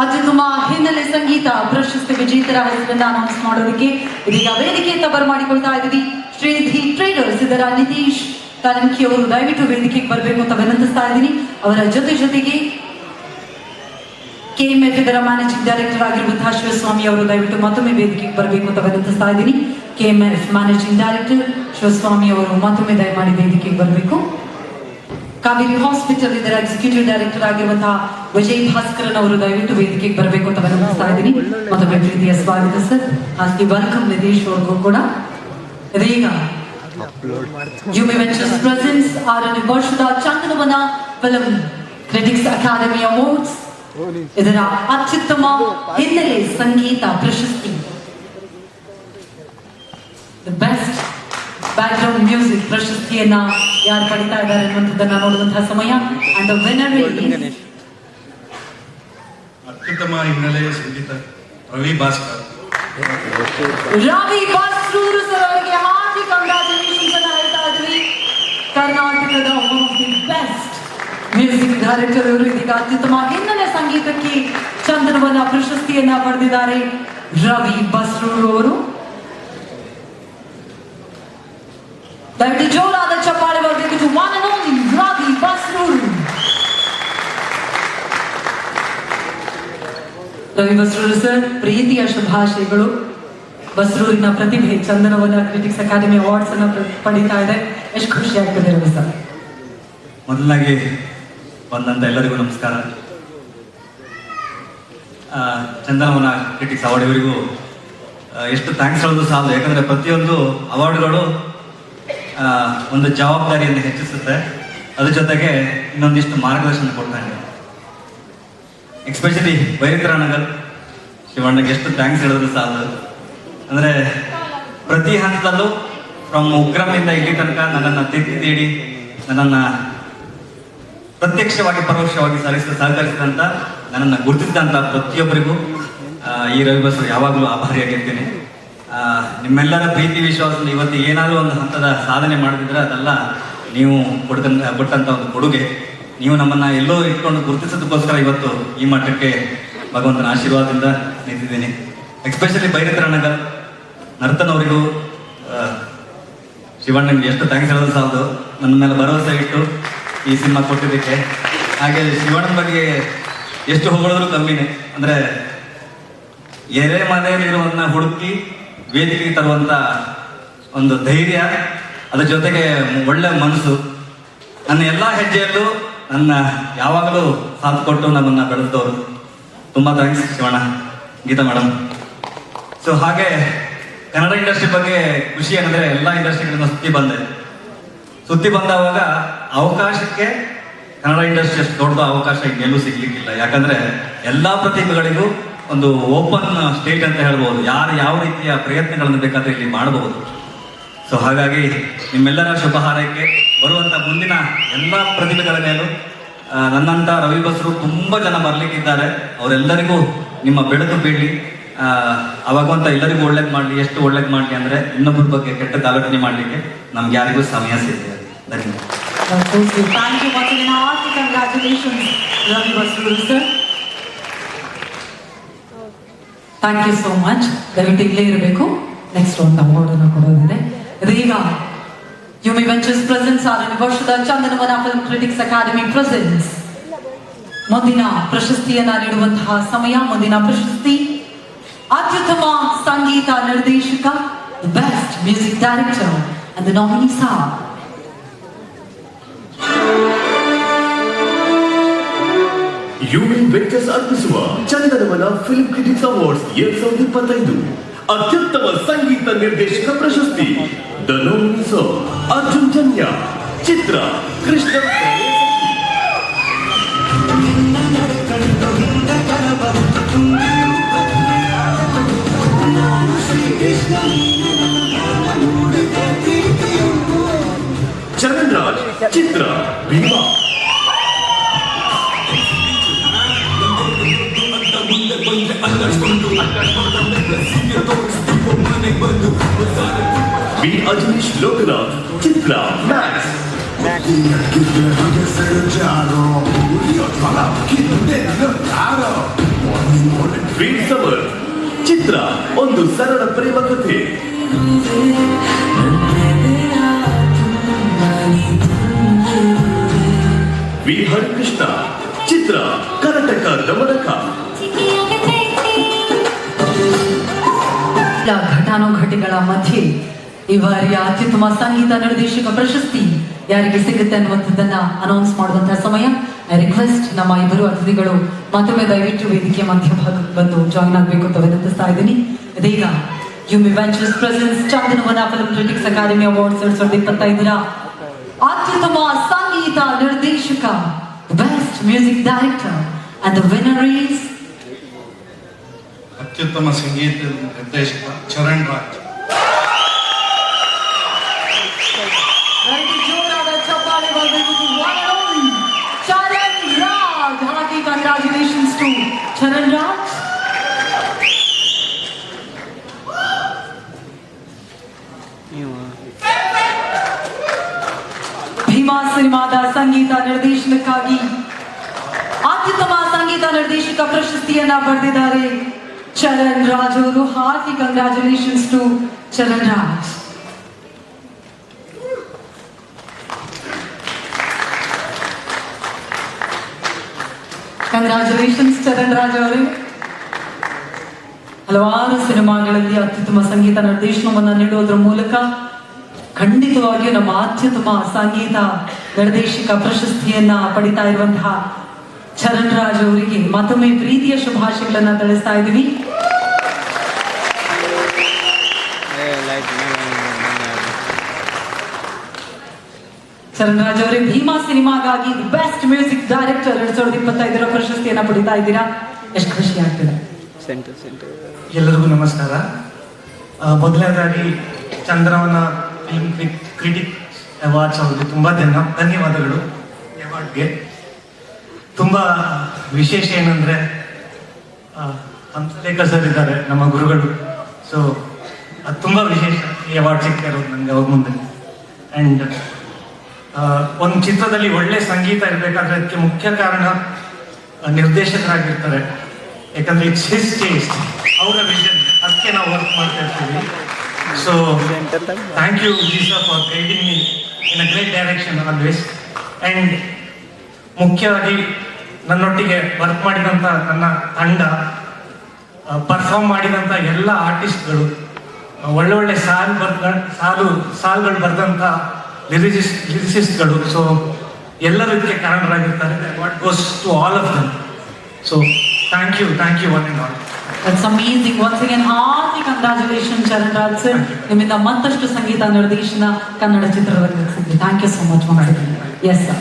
ಅತ್ಯುತ್ತಮ ಹಿನ್ನೆಲೆ ಸಂಗೀತ ಪ್ರಶಸ್ತಿ ವಿಜೇತರ ಹೆಸರನ್ನ ಅನೌನ್ಸ್ ಮಾಡೋದಕ್ಕೆ ಇದೀಗ ವೇದಿಕೆಯಿಂದ ಬರಮಾಡಿಕೊಳ್ತಾ ಇದ್ದೀವಿ. ಶ್ರೀಧಿ ಟ್ರೇಡರ್ಸ್ ಇದರ ನಿತೀಶ್ ಕಲಂಕಿ ಅವರು ದಯವಿಟ್ಟು ವೇದಿಕೆಗೆ ಬರಬೇಕು ಅಂತ ವಿನಂತಿಸ್ತಾ ಇದ್ದೀನಿ. ಅವರ ಜೊತೆ ಜೊತೆಗೆ ಕೆಎಂಎಫ್ ಇದರ ಮ್ಯಾನೇಜಿಂಗ್ ಡೈರೆಕ್ಟರ್ ಆಗಿರುವಂತಹ ಶಿವಸ್ವಾಮಿ ಅವರು ದಯವಿಟ್ಟು ಮತ್ತೊಮ್ಮೆ ವೇದಿಕೆಗೆ ಬರಬೇಕು ಅಂತ ವಿನಂತಿಸ್ತಾ ಇದ್ದೀನಿ. ಕೆಎಂಎಫ್ ಮ್ಯಾನೇಜಿಂಗ್ ಡೈರೆಕ್ಟರ್ ಶಿವಸ್ವಾಮಿ ಅವರು ಮತ್ತೊಮ್ಮೆ ದಯಮಾಡಿ ವೇದಿಕೆಗೆ ಬರಬೇಕು. ಕಾವೇರಿ ಹಾಸ್ಪಿಟಲ್ ಇದರ ಎಕ್ಸಿಕ್ಯೂಟಿವ್ ಡೈರೆಕ್ಟರ್ ಆಗಿರುವಂತಹ ವಿಜಯ್ ಭಾಸ್ಕರನ್ ಅವರು ದಯವಿಟ್ಟು ವೇದಿಕೆಗೆ ಬರಬೇಕು ಅಂತ ವಿನಂತಿಸ್ತಾ ಇದ್ದೀನಿ. ಮತ್ತೊಮ್ಮೆ ಪ್ರೀತಿಯ ಸ್ವಾಗತ ಸರ್. ಹಾಗೆ ವೆಲ್ಕಮ್ ನಿತೀಶ್ ಅವ್ರಿಗೂ ಕೂಡ. ಇದೀಗ ಯುಮಿ ವೆಂಚರ್ಸ್ ಪ್ರೆಸೆನ್ಸ್ ಆರನೇ ವರ್ಷದ Chandanavana film critics academy awards ಇದರ ಅತ್ಯುತ್ತಮ ಹಿನ್ನೆಲೆ ಸಂಗೀತ ಪ್ರಶಸ್ತಿ. The best background music ಪ್ರಶಸ್ತಿಯನ್ನ ಯಾರು ಪಡಿತಾ ಇದ್ದಾರೆ ಅನ್ನುವಂಥದ್ದನ್ನ ನೋಡುವಂತಹ ಸಮಯ. ಅಂಡ್ ವಿನರ್ ವಿನ್ನರ್ ಅತ್ಯುತ್ತಮ ಹಿನ್ನೆಲೆ ಸಂಗೀತ ರವಿ ಭಾಸ್ಕರ್. ರವಿ ಭಾಸ್ಕರ್ ಸರ್ ಅವರಿಗೆ ಹಾರ್ದಿಕ ಕಂಗ್ರಾಚುಲೇಷನ್ಸ್ ಹೇಳ್ತಾ ಇದ್ವಿ. ಕರ್ನಾಟಕದ one of the best music director ಅವರು ಇದೀಗ ಅತ್ಯುತ್ತಮ ಹಿನ್ನೆಲೆ ಸಂಗೀತಕ್ಕೆ ಚಂದ್ರವನ ಪ್ರಶಸ್ತಿಯನ್ನ ಪಡೆದಿದ್ದಾರೆ. ರವಿ ಬಸ್ರೂರು ಅವರು. ದಯವಿಟ್ಟು ಜೋರಾದ ಚಪ್ಪಾಳೆ ಬರಬೇಕು ಟು ರವಿ ಬಸ್ರೂರು ಸರ್ ಪ್ರೀತಿಯ ಶುಭಾಶಯಗಳು ಬಸ್ರೂರಿನ ಪ್ರತಿಭೆ ಚಂದನವನ ಕ್ರಿಟಿಕ್ಸ್ ಅಕಾಡೆಮಿ ಅವಾರ್ಡ್ಸ್ ಅನ್ನ ಪಡಿತಾ ಇದೆ. ಎಷ್ಟು ಖುಷಿ ಆಗ್ತದೆ ರವಿ ಸರ್? ಮೊದಲಾಗಿ ಬಂದಂತ ಎಲ್ಲರಿಗೂ ನಮಸ್ಕಾರ. ಚಂದನವನ ಕ್ರಿಟಿಕ್ಸ್ ಅವಾರ್ಡ್ ಇವರಿಗೂ ಎಷ್ಟು ಥ್ಯಾಂಕ್ಸ್ ಹೇಳೋದು ಸಾಲದು. ಯಾಕಂದ್ರೆ ಪ್ರತಿಯೊಂದು ಅವಾರ್ಡ್ಗಳು ಒಂದು ಜವಾಬ್ದಾರಿಯನ್ನು ಹೆಚ್ಚಿಸುತ್ತೆ. ಅದ್ರ ಜೊತೆಗೆ ಇನ್ನೊಂದಿಷ್ಟು ಮಾರ್ಗದರ್ಶನ ಕೊಡ್ತಾ ಇದೆ ಎಕ್ಸ್ಪೆಷಲಿ ನಗರ್. ಶಿವಣ್ಣಗೆ ಎಷ್ಟು ಥ್ಯಾಂಕ್ಸ್ ಹೇಳಿದ್ರು ಸಾಲದು. ಅಂದರೆ ಪ್ರತಿ ಹಂತದಲ್ಲೂ ಫ್ರಮ್ ಉಗ್ರಮಿಂದ ಇಲ್ಲಿ ತನಕ ನನ್ನನ್ನು ತಿದ್ದಿ ತೀಡಿ, ನನ್ನನ್ನು ಪ್ರತ್ಯಕ್ಷವಾಗಿ, ಪರೋಕ್ಷವಾಗಿ ಸಲ್ಲಿಸಿದ ಸಹಕರಿಸಿದಂಥ ನನ್ನನ್ನು ಗುರುತಿಸಿದಂಥ ಪ್ರತಿಯೊಬ್ಬರಿಗೂ ಈ ರವಿ ಬಸ್ ಯಾವಾಗಲೂ ಆಭಾರಿಯಾಗಿರ್ತೀನಿ. ನಿಮ್ಮೆಲ್ಲರ ಪ್ರೀತಿ ವಿಶ್ವಾಸದಿಂದ ಇವತ್ತು ಏನಾದರೂ ಒಂದು ಹಂತದ ಸಾಧನೆ ಮಾಡಿದ್ರೆ ಅದೆಲ್ಲ ನೀವು ಕೊಡ್ತಂತ ಕೊಟ್ಟಂತ ಒಂದು ಕೊಡುಗೆ. ನೀವು ನಮ್ಮನ್ನ ಎಲ್ಲೋ ಇಟ್ಕೊಂಡು ಗುರುತಿಸೋದಕ್ಕೋಸ್ಕರ ಇವತ್ತು ಈ ಮಟ್ಟಕ್ಕೆ ಭಗವಂತನ ಆಶೀರ್ವಾದದಿಂದ ನಿಂತಿದ್ದೀನಿ. ಎಕ್ಸ್ಪೆಷಲಿ ನಗರ್, ನರ್ತನವರಿಗೂ ಶಿವಣ್ಣನಿಗೆ ಎಷ್ಟು ಥ್ಯಾಂಕ್ಸ್ ಹೇಳೋದು ಸಾಲದು ನನ್ನ ಮೇಲೆ ಭರವಸೆ ಇಟ್ಟು ಈ ಸಿನಿಮಾ ಕೊಟ್ಟಿದ್ದಕ್ಕೆ. ಹಾಗೆ ಶಿವಣ್ಣನ ಬಗ್ಗೆ ಎಷ್ಟು ಹೊಗಳಿದ್ರು ಕಮ್ಮಿನೇ ಅಂದ್ರೆ ಎರೆ ಮನೆಯಲ್ಲಿರುವನ್ನ ಹುಡುಕಿ ವೇದಿಕೆಗೆ ತರುವಂತ ಒಂದು ಧೈರ್ಯ, ಅದ್ರ ಜೊತೆಗೆ ಒಳ್ಳೆ ಮನಸ್ಸು. ನನ್ನ ಎಲ್ಲಾ ಹೆಜ್ಜೆಯಲ್ಲೂ ನನ್ನ ಯಾವಾಗಲೂ ಸಾಥ್ ಕೊಟ್ಟು ನಮ್ಮನ್ನ ಬೆಳೆದವರು ತುಂಬಾ thanks Shivanna, Geetha madam so ಹಾಗೆ ಕನ್ನಡ ಇಂಡಸ್ಟ್ರಿ ಬಗ್ಗೆ ಖುಷಿ ಏನಂದ್ರೆ ಎಲ್ಲ ಇಂಡಸ್ಟ್ರಿಗಳಿಂದ ಸುದ್ದಿ ಬಂದೆ. ಸುದ್ದಿ ಬಂದವಾಗ ಅವಕಾಶಕ್ಕೆ ಕನ್ನಡ ಇಂಡಸ್ಟ್ರಿ ಅಷ್ಟು ದೊಡ್ಡ ಅವಕಾಶ ಇನ್ನೆಲ್ಲೂ ಸಿಗ್ಲಿಕ್ಕಿಲ್ಲ. ಯಾಕಂದ್ರೆ ಎಲ್ಲಾ ಪ್ರತಿಭೆಗಳಿಗೂ ಒಂದು ಓಪನ್ ಸ್ಟೇಟ್ ಅಂತ ಹೇಳ್ಬೋದು ಯಾರು ಯಾವ ರೀತಿಯ ಪ್ರಯತ್ನಗಳನ್ನು ಬೇಕಾದ್ರೆ ಇಲ್ಲಿ ಮಾಡಬಹುದು ಸೊ ಹಾಗಾಗಿ ನಿಮ್ಮೆಲ್ಲರ ಶುಭ ಹಾರೈಕೆ ಬರುವಂತ ಮುಂದಿನ ಎಲ್ಲ ಪ್ರತಿಭೆಗಳ ಮೇಲೂ ನನ್ನಂಥ ರವಿ ಬಸರು ತುಂಬಾ ಜನ ಬರಲಿಕ್ಕಿದ್ದಾರೆ ಅವರೆಲ್ಲರಿಗೂ ನಿಮ್ಮ ಬೆಳಕು ಬೀಳಿ ಅವಾಗಂತ ಎಲ್ಲರಿಗೂ ಒಳ್ಳೇದು ಮಾಡಲಿ ಎಷ್ಟು ಒಳ್ಳೇದು ಮಾಡ್ಲಿ ಅಂದ್ರೆ ಇನ್ನೊಬ್ಬರ ಬಗ್ಗೆ ಕೆಟ್ಟ ಆಲೋಚನೆ ಮಾಡಲಿಕ್ಕೆ ನಮ್ಗೆ ಯಾರಿಗೂ ಸಮಯ ಸಿಗ್ತದೆ ಧನ್ಯವಾದ ಥ್ಯಾಂಕ್ ಯು ಮತ್ತೆ ಹಾರ್ದಿಕ congratulations Ravi Basrur sir thank you so much ದಯವಿಟ್ಟು ಇಲ್ಲೇ ಇರಬೇಕು. ನೆಕ್ಸ್ಟ್ ಒಂದು ಅವಾರ್ಡ್ ಅನ್ನು ಕೊಡೋದಿದೆ. ಇದೀಗ ಯುಮಿ ವೆಂಚರ್ಸ್ ಪ್ರೆಸೆನ್ಸ್ ಆರನೇ ವರ್ಷದ Chandanavana film critics academy presents ಮುಂದಿನ ಪ್ರಶಸ್ತಿಯನ್ನ ನೀಡುವಂತಹ ಸಮಯ ಮುಂದಿನ ಪ್ರಶಸ್ತಿ ಅತ್ಯುತ್ತಮ ಸಂಗೀತ ನಿರ್ದೇಶಕ best music director and nominees are ಯುಮಿ vectors ಅರ್ಪಿಸುವ ಚಂದನವನ ಫಿಲ್ಮ್ ಕ್ರಿಟಿಕ್ಸ್ ಅವಾರ್ಡ್ಸ್ ಎರಡ್ ಸಾವಿರದ ಇಪ್ಪತ್ತೈದು ಅತ್ಯುತ್ತಮ ಸಂಗೀತ ನಿರ್ದೇಶಕ ಪ್ರಶಸ್ತಿ ದ ನೋಮಿನೀಸ್ ಅರ್ಜುನ್ ಜನ್ಯ ಚಿತ್ರ ಕೃಷ್ಣ ಚರಣ್ ರಾಜ್ ಚಿತ್ರ ಭೀಮಾ ಅಜನೀಶ್ ಲೋಕನಾಥ್ ಚಿತ್ರ ಮ್ಯಾಕ್ಸ್ ಚಿತ್ರ ಒಂದು ಸರಳ ಪ್ರೇಮ ಕಥೆ. ವಿ ಹರಿಕೃಷ್ಣ ಚಿತ್ರ ಕರ್ನಾಟಕ ಗಮನಕ. ಘಟಾನುಘಟಿಗಳ ಮಧ್ಯೆ ಈ ಬಾರಿಯ ಅತ್ಯುತ್ತಮ ಸಂಗೀತ ನಿರ್ದೇಶಕ ಪ್ರಶಸ್ತಿ ಯಾರಿಗೆ ಸಿಗುತ್ತೆ ಅನ್ನುವಂಥದ್ದನ್ನ ಅನೌನ್ಸ್ ಮಾಡುವಂತಹ ಸಮಯ. ಐ ರಿಕ್ವೆಸ್ಟ್ ನಮ್ಮ ಇಬ್ಬರು ಅತಿಥಿಗಳು ಮತ್ತೊಮ್ಮೆ ದಯವಿಟ್ಟು ವೇದಿಕೆ ಮಧ್ಯಭಾಗಕ್ಕೆ ಬಂದು ಜಾಯಿನ್ ಆಗಬೇಕು ಅಂತ ವಿನಂತಿಸ್ತಾ ಇದ್ದೀನಿ. ಇದೀಗ Yumi ventures presents Chandanavana film critics academy awards ಎರಡ್ ಸಾವಿರದ ಇಪ್ಪತ್ತೈದರ ಅತ್ಯುತ್ತಮ ಸಂಗೀತ ನಿರ್ದೇಶಕ best music director and the winner is ಅತ್ಯುತ್ತಮ ಸಂಗೀತ ನಿರ್ದೇಶಕ ಚರಣ್ ರಾಜ್ Very ಜೋರಾದ ಚಪ್ಪಾಳೆ ಬರಬೇಕು to one and only Charan Raj ಹಾಗೆ ಕಂಗ್ರಾಚುಲೇಷನ್ಸ್ ಟು ಚರಣ್ ರಾಜ್ ಭೀಮಾ ಸಿನಿಮಾದ ಸಂಗೀತ ನಿರ್ದೇಶನಕ್ಕಾಗಿ ಅತ್ಯುತ್ತಮ ಸಂಗೀತ ನಿರ್ದೇಶಕ ಪ್ರಶಸ್ತಿಯನ್ನ ಪಡೆದಿದ್ದಾರೆ ಚರಣ್ ರಾಜ್ ಅವರು. Hearty congratulations to Charan Raj. Congratulations Charan Raj ಅವರೇ. ಹಲವಾರು ಸಿನಿಮಾಗಳಲ್ಲಿ ಅತ್ಯುತ್ತಮ ಸಂಗೀತ ನಿರ್ದೇಶನವನ್ನು ನೀಡುವುದರ ಮೂಲಕ ಖಂಡಿತವಾಗಿಯೂ ನಮ್ಮ ಅತ್ಯುತ್ತಮ ಸಂಗೀತ ನಿರ್ದೇಶಕ ಪ್ರಶಸ್ತಿಯನ್ನ ಪಡಿತಾ ಇರುವಂತಹ ಚರಣ್ ರಾಜ್ ಅವರಿಗೆ ಮತ್ತೊಮ್ಮೆ ಪ್ರೀತಿಯ ಶುಭಾಶಯಗಳನ್ನ ತಿಳಿಸ್ತಾ ಇದ್ದೀವಿ. ಚರಣ್ ರಾಜ್ ಅವರೇ ಭೀಮಾ ಸಿನಿಮಾಗಾಗಿ ಬೆಸ್ಟ್ ಮ್ಯೂಸಿಕ್ ಡೈರೆಕ್ಟರ್ ಎರಡ್ ಸಾವಿರದ ಇಪ್ಪತ್ತೈದರ ಪ್ರಶಸ್ತಿಯನ್ನ ಪಡಿತಾ ಇದ್ದೀರಾ? ಎಷ್ಟು ಖುಷಿ ಆಗ್ತಿದೆ. Centre centre. ಎಲ್ಲರಿಗೂ ನಮಸ್ಕಾರ. ಮೊದಲನೇದಾಗಿ ಚಂದ್ರವನ ಫಿಲ್ಮ್ ಕ್ರಿಟಿಕ್ ಅವಾರ್ಡ್ಸ್ ಅವ್ರಿಗೆ ತುಂಬ ಧನ್ಯ ಧನ್ಯವಾದಗಳು. ಅವಾರ್ಡ್ಗೆ ತುಂಬ ವಿಶೇಷ ಏನಂದರೆ ಹಂಸಲೇಖ ಸರ್ ಇದ್ದಾರೆ, ನಮ್ಮ ಗುರುಗಳು. ಸೊ ಅದು ತುಂಬ ವಿಶೇಷ. ಈ ಅವಾರ್ಡ್ ಸಿಗ್ತಾ ಇರೋದು ನನಗೆ ಅವ್ರ ಮುಂದೆ. ಆ್ಯಂಡ್ ಒಂದು ಚಿತ್ರದಲ್ಲಿ ಒಳ್ಳೆ ಸಂಗೀತ ಇರಬೇಕಾದ್ರೆ ಅದಕ್ಕೆ ಮುಖ್ಯ ಕಾರಣ ನಿರ್ದೇಶಕರಾಗಿರ್ತಾರೆ. ಯಾಕಂದ್ರೆ ಇಟ್ಸ್ ಹಿಸ್ ಟೇಸ್ಟ್ ಅವರ ವಿಷನ್ ಅದಕ್ಕೆ ನಾವು ವರ್ಕ್ ಮಾಡ್ತಾ ಇರ್ತೀವಿ. So thank you Lisa, for guiding me in a great direction always. And ಮುಖ್ಯವಾಗಿ ನನ್ನೊಟ್ಟಿಗೆ ವರ್ಕ್ ಮಾಡಿದಂಥ ನನ್ನ ತಂಡ ಪರ್ಫಾರ್ಮ್ ಮಾಡಿದಂಥ ಎಲ್ಲ ಆರ್ಟಿಸ್ಟ್ಗಳು ಒಳ್ಳೆ ಒಳ್ಳೆ ಸಾಲು ಬರ್ದ ಸಾಲು ಸಾಲುಗಳು ಬರೆದಂಥ ಲಿರಿಸಿಸ್ ಲಿರಿಸಿಸ್ಟ್ಗಳು ಸೊ ಎಲ್ಲರಿಗೆ ಕಾರಣರಾಗಿರ್ತಾರೆ. What goes to all of them so thank you thank you one and all That's amazing. Once again, hearty congratulations, Charan Raj sir. ನಿಮ್ಮಿಂದ ಮತ್ತಷ್ಟು ಸಂಗೀತ ನಿರ್ದೇಶನ ಕನ್ನಡ ಚಿತ್ರರಂಗಕ್ಕೆ Thank thank you so much yes sir